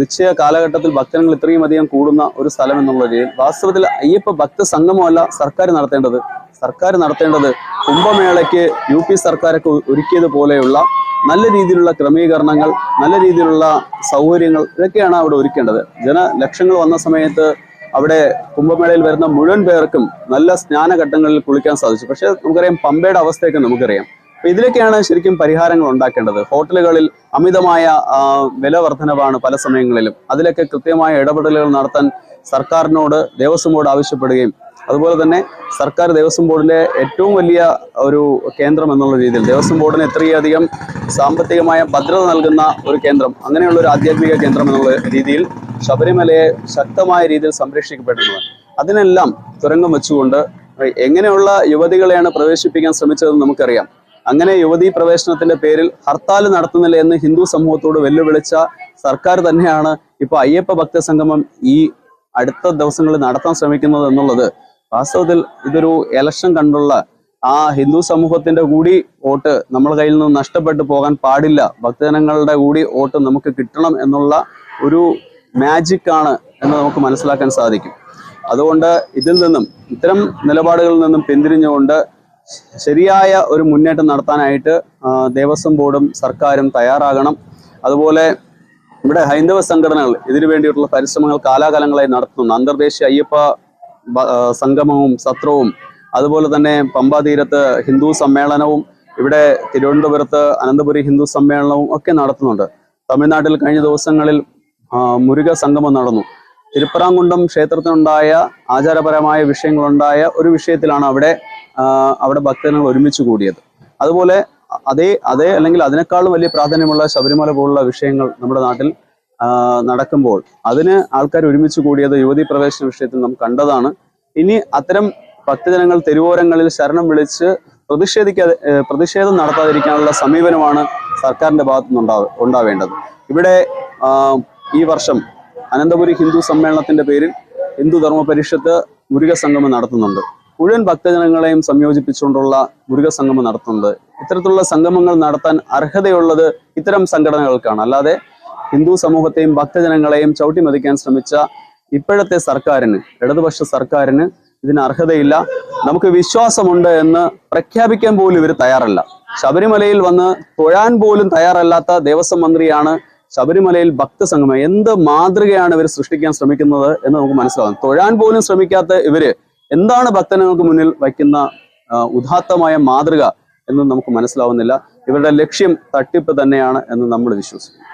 നിശ്ചയ കാലഘട്ടത്തിൽ ഭക്തജനങ്ങൾ ഇത്രയും അധികം കൂടുന്ന ഒരു സ്ഥലം എന്നുള്ള രീതിയിൽ വാസ്തവത്തിൽ അയ്യപ്പ ഭക്ത സംഗമമല്ല സർക്കാർ നടത്തേണ്ടത്. സർക്കാർ നടത്തേണ്ടത് കുംഭമേളയ്ക്ക് യു പി സർക്കാരൊക്കെ ഒരുക്കിയതുപോലെയുള്ള നല്ല രീതിയിലുള്ള ക്രമീകരണങ്ങൾ നല്ല രീതിയിലുള്ള സൗകര്യങ്ങൾ ഇതൊക്കെയാണ് അവിടെ ഒരുക്കേണ്ടത്. ജനലക്ഷങ്ങൾ വന്ന സമയത്ത് അവിടെ കുംഭമേളയിൽ വരുന്ന മുഴുവൻ പേർക്കും നല്ല സ്നാനഘട്ടങ്ങളിൽ കുളിക്കാൻ സാധിച്ചു. പക്ഷേ നമുക്കറിയാം പമ്പയുടെ അവസ്ഥയൊക്കെ നമുക്കറിയാം. ഇതിലൊക്കെയാണ് ശരിക്കും പരിഹാരങ്ങൾ ഉണ്ടാക്കേണ്ടത്. ഹോട്ടലുകളിൽ അമിതമായ വില വർധനവാണ് പല സമയങ്ങളിലും. അതിലൊക്കെ കൃത്യമായ ഇടപെടലുകൾ നടത്താൻ സർക്കാരിനോട് ദേവസ്വം ബോർഡ് ആവശ്യപ്പെടുകയും അതുപോലെ തന്നെ സർക്കാർ ദേവസ്വം ബോർഡിലെ ഏറ്റവും വലിയ ഒരു കേന്ദ്രം എന്നുള്ള രീതിയിൽ ദേവസ്വം ബോർഡിന് ഇത്രയധികം സാമ്പത്തികമായ ഭദ്രത നൽകുന്ന ഒരു കേന്ദ്രം അങ്ങനെയുള്ള ഒരു ആധ്യാത്മിക കേന്ദ്രം എന്നുള്ള രീതിയിൽ ശബരിമലയെ ശക്തമായ രീതിയിൽ സംരക്ഷിക്കപ്പെട്ടിട്ടുള്ളത്. അതിനെല്ലാം തുരങ്കം വെച്ചുകൊണ്ട് എങ്ങനെയുള്ള യുവതികളെയാണ് പ്രവേശിപ്പിക്കാൻ ശ്രമിച്ചതെന്ന് നമുക്കറിയാം. അങ്ങനെ യുവതീ പ്രവേശനത്തിന്റെ പേരിൽ ഹർത്താൽ നടത്തുന്നില്ല എന്ന് ഹിന്ദു സമൂഹത്തോട് വെല്ലുവിളിച്ച സർക്കാർ തന്നെയാണ് ഇപ്പൊ അയ്യപ്പ ഭക്ത സംഗമം ഈ അടുത്ത ദിവസങ്ങളിൽ നടത്താൻ ശ്രമിക്കുന്നത് എന്നുള്ളത്. വാസ്തവത്തിൽ ഇതൊരു എലക്ഷൻ കണ്ടുള്ള ആ ഹിന്ദു സമൂഹത്തിന്റെ കൂടി വോട്ട് നമ്മൾ കയ്യിൽ നിന്ന് നഷ്ടപ്പെട്ടു പോകാൻ പാടില്ല. ഭക്തജനങ്ങളുടെ കൂടി വോട്ട് നമുക്ക് കിട്ടണം എന്നുള്ള ഒരു മാജിക് ആണ് എന്ന് നമുക്ക് മനസ്സിലാക്കാൻ സാധിക്കും. അതുകൊണ്ട് ഇതിൽ നിന്നും ഇത്തരം നിലപാടുകളിൽ നിന്നും പിന്തിരിഞ്ഞുകൊണ്ട് ശരിയായ ഒരു മുന്നേറ്റം നടത്താനായിട്ട് ദേവസ്വം ബോർഡും സർക്കാരും തയ്യാറാകണം. അതുപോലെ ഇവിടെ ഹൈന്ദവ സംഘടനകൾ ഇതിനു വേണ്ടിയിട്ടുള്ള പരിശ്രമങ്ങൾ കാലാകാലങ്ങളായി നടത്തുന്നുണ്ട്. അന്തർദേശീയ അയ്യപ്പ സംഗമവും സത്രവും അതുപോലെ തന്നെ പമ്പാ തീരത്ത് ഹിന്ദു സമ്മേളനവും ഇവിടെ തിരുവനന്തപുരത്ത് അനന്തപുരി ഹിന്ദു സമ്മേളനവും ഒക്കെ നടത്തുന്നുണ്ട്. തമിഴ്നാട്ടിൽ കഴിഞ്ഞ ദിവസങ്ങളിൽ മുരുക സംഗമം നടന്നു. തിരുപ്പറാങ്കുണ്ടം ക്ഷേത്രത്തിനുണ്ടായ ആചാരപരമായ വിഷയങ്ങളുണ്ടായ ഒരു വിഷയത്തിലാണ് അവിടെ അവിടെ ഭക്തജനങ്ങൾ ഒരുമിച്ച് കൂടിയത്. അതുപോലെ അതേ അതേ അല്ലെങ്കിൽ അതിനേക്കാളും വലിയ പ്രാധാന്യമുള്ള ശബരിമല പോലുള്ള വിഷയങ്ങൾ നമ്മുടെ നാട്ടിൽ നടക്കുമ്പോൾ അതിന് ആൾക്കാർ ഒരുമിച്ച് കൂടിയത് യുവതി പ്രവേശന വിഷയത്തിൽ നാം കണ്ടതാണ്. ഇനി അത്തരം ഭക്തജനങ്ങൾ തെരുവോരങ്ങളിൽ ശരണം വിളിച്ച് പ്രതിഷേധിക്കാതെ പ്രതിഷേധം നടത്താതിരിക്കാനുള്ള സമീപനമാണ് സർക്കാരിന്റെ ഭാഗത്തു നിന്നുണ്ടാവ ഉണ്ടാവേണ്ടത്. ഇവിടെ ഈ വർഷം അനന്തപുരി ഹിന്ദു സമ്മേളനത്തിന്റെ പേരിൽ ഹിന്ദു ധർമ്മ പരിഷത്ത് മുരുക സംഗമം നടത്തുന്നുണ്ട്. മുഴുവൻ ഭക്തജനങ്ങളെയും സംയോജിപ്പിച്ചുകൊണ്ടുള്ള മുരുക സംഗമം നടത്തുന്നുണ്ട് ഇത്തരത്തിലുള്ള സംഗമങ്ങൾ നടത്താൻ അർഹതയുള്ളത് ഇത്തരം സംഘടനകൾക്കാണ്. അല്ലാതെ ഹിന്ദു സമൂഹത്തെയും ഭക്തജനങ്ങളെയും ചവിട്ടിമതിക്കാൻ ശ്രമിച്ച ഇപ്പോഴത്തെ സർക്കാരിന് ഇടതുപക്ഷ സർക്കാരിന് ഇതിന് അർഹതയില്ല. നമുക്ക് വിശ്വാസമുണ്ട് എന്ന് പ്രഖ്യാപിക്കാൻ പോലും ഇവർ തയ്യാറല്ല. ശബരിമലയിൽ വന്ന് തൊഴാൻ പോലും തയ്യാറല്ലാത്ത ദേവസ്വം മന്ത്രിയാണ് ശബരിമലയിൽ ഭക്തസംഗമം. എന്ത് മാതൃകയാണ് ഇവർ സൃഷ്ടിക്കാൻ ശ്രമിക്കുന്നത് എന്ന് നമുക്ക് മനസ്സിലാവും തൊഴാൻ പോലും ശ്രമിക്കാത്ത ഇവർ എന്താണ് ഭക്തജനങ്ങൾക്ക് മുന്നിൽ വയ്ക്കുന്ന ഉദാത്തമായ മാതൃക എന്ന് നമുക്ക് മനസ്സിലാവുന്നില്ല. ഇവരുടെ ലക്ഷ്യം തട്ടിപ്പ് തന്നെയാണ് എന്ന് നമ്മൾ വിശ്വസിക്കുന്നു.